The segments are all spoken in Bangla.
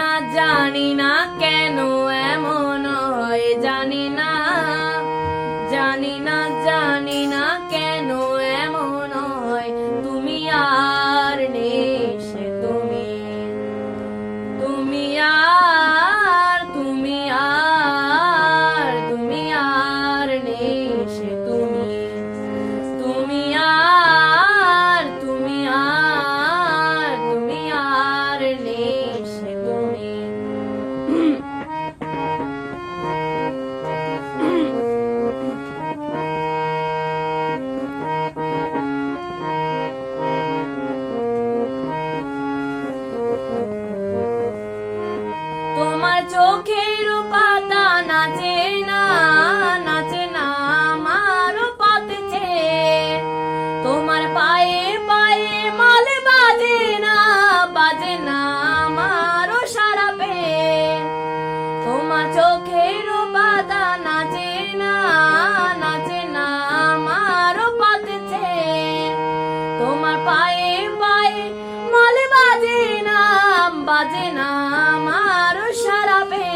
না জানি না কেন এমন হয় জানি না। বাজে না আমার সারাবে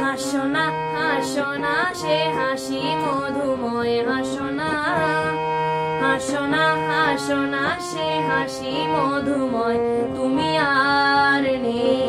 হাসো না হাসো না, সে হাসি মধুময় হাসো না। হাসো না হাসো না, সে হাসি মধুময়। তুমি আর নেই।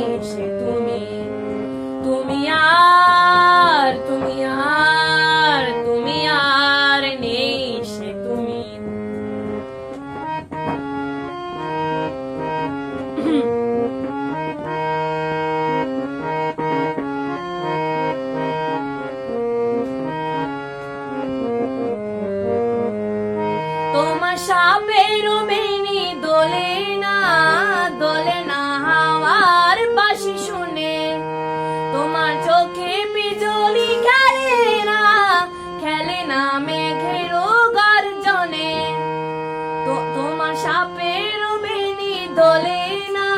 সাপের বেনি দোলে না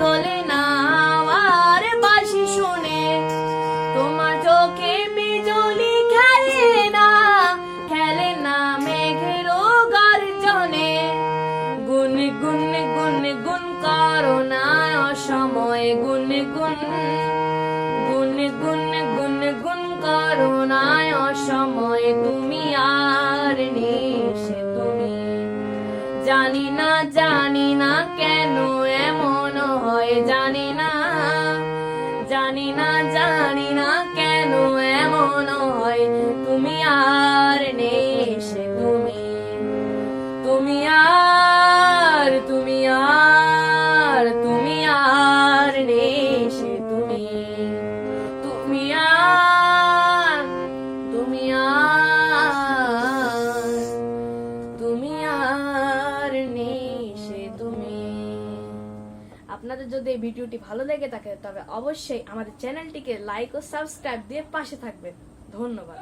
দোলে না হাওয়ার বাসি শুনে। তোমার চোখে বিজলি খেলে না খেলে না মেঘের গর্জনে। গুন গুন গুন গুন করো না অসময় গুন গুন। গুন গুন গুন গুন করো না অসময় তুমি জানি না জানি না কেন এমন হয়, জানি না। জানি না জানি না কেন এমন হয়। তুমি আর নেই তুমি। তুমি আর তুমি আর তুমি আর নেই তুমি। যদি এই ভিডিওটি ভালো লেগে থাকে, তবে অবশ্যই আমাদের চ্যানেলটিকে লাইক ও সাবস্ক্রাইব দিয়ে পাশে থাকবেন। ধন্যবাদ।